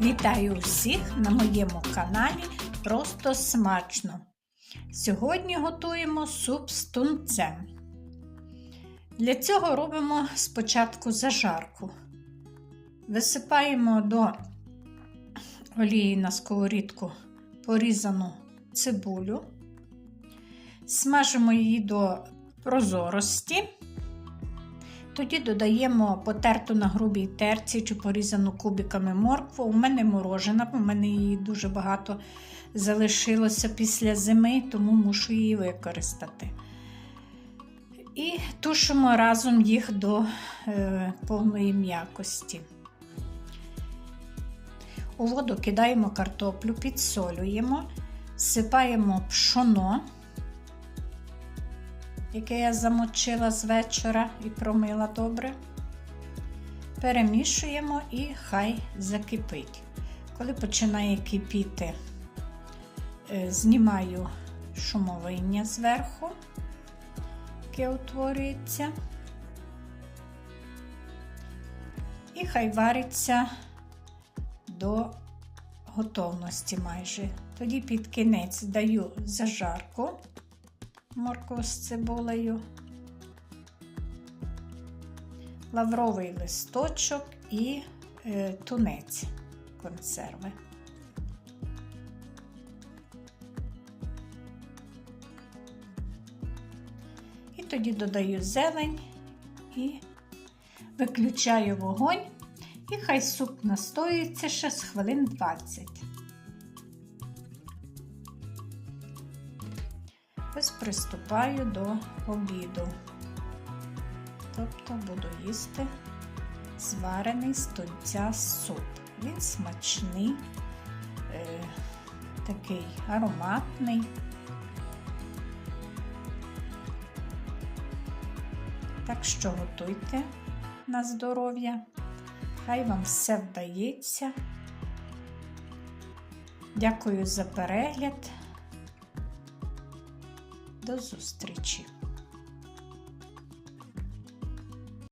Вітаю усіх на моєму каналі Просто смачно. Сьогодні готуємо суп з тунцем. Для цього робимо спочатку зажарку. Висипаємо до олії на сковорідку порізану цибулю, смажимо її до прозорості. Тоді додаємо потерту на грубій терці чи порізану кубиками моркву. У мене морожена, у мене її дуже багато залишилося після зими, тому мушу її використати. І тушимо разом їх до е, повної м'якості. У воду кидаємо картоплю, підсолюємо, сипаємо пшоно яке я замочила з вечора і промила добре. Перемішуємо і хай закипить. Коли починає кипіти, е, знімаю шумовиння зверху, яке утворюється, і хай вариться до готовності майже. Тоді під кінець даю зажарку моркву з цибулею, лавровий листочок і е, тунець консерви. І тоді додаю зелень і виключаю вогонь, і хай суп настоюється ще з хвилин 20. Ось приступаю до обіду. Тобто буду їсти зварений з тунця суп. Він смачний, е, такий ароматний. Так що готуйте на здоров'я. Хай вам все вдається. Дякую за перегляд. До зустрічі!